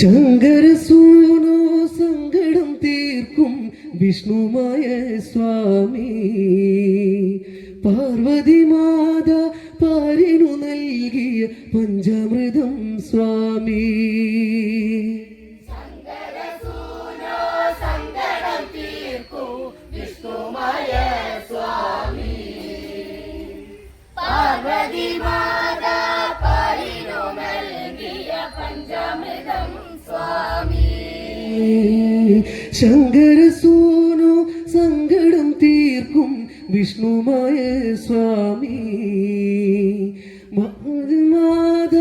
ശങ്കരസൂനോ സങ്കടം തീർക്കും വിഷ്ണുമായ സ്വാമി. പാർവതി മാത പാരിനു നൽകിയ പഞ്ചാമൃതം സ്വാമി. പാർവതി മാതാ പരിനു നൽകിയ പഞ്ചാമൃതം സ്വാമി ശങ്കരസൂനോ സങ്കടം തീർക്കും വിഷ്ണുമായ സ്വാമി. മാത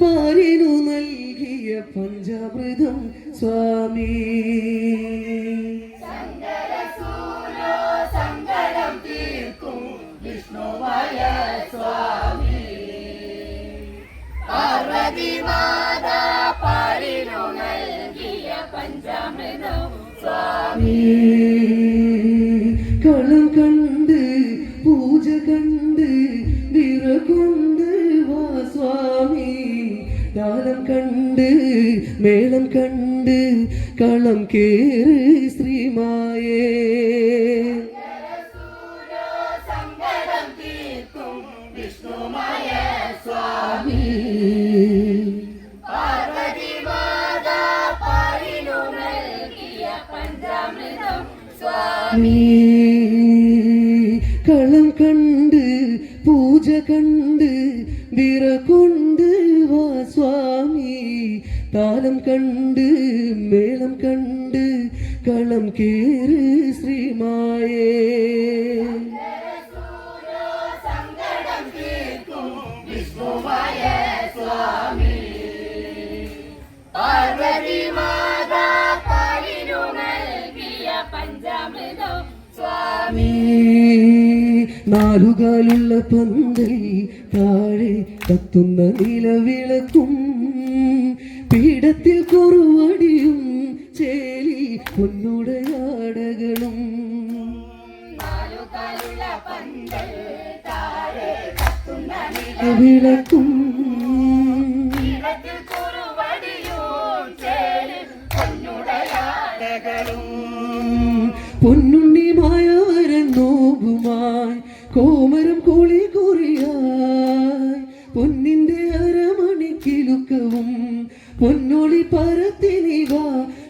പാലിനു നൽകിയ പഞ്ചാമൃതം സ്വാമി. കളം കണ്ട് പൂജ കണ്ട് വിറകൊണ്ട് വാ സ്വാമി. കാലം കണ്ട് മേളം കണ്ട് കളം കേറ് ശ്രീമായേ. വിഷ്ണുമായ സ്വാമി സ്വാമി കളം കണ്ട് പൂജ കണ്ട് വിറകൊണ്ട് വാ സ്വാമി താലം കണ്ട് മേളം കണ്ട് കളം കേറ് ശ്രീമായേ ശങ്കരസൂനോ സങ്കടം നാലുകാലുള്ള പന്തൽ താഴെ കത്തുന്ന നിലവിളക്കും പീഠത്തിൽ കുറുവടിയും ചേലി പൊന്നുടയാടകളും നാലുകാലുള്ള പന്തൽ താഴെ കത്തുന്ന വിളക്കും കോമരം കോളി കുറിയായി. പൊന്നിന്റെ അരമണിക്കിലുക്കവും പൊന്നൊളി പരത്തിനിവ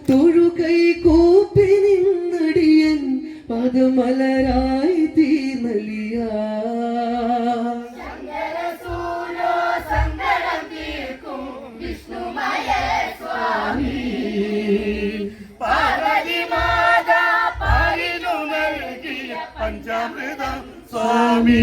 തൊഴുകൈ കോപ്പി നിന്നടിയൻ പദമലരായി i Swami.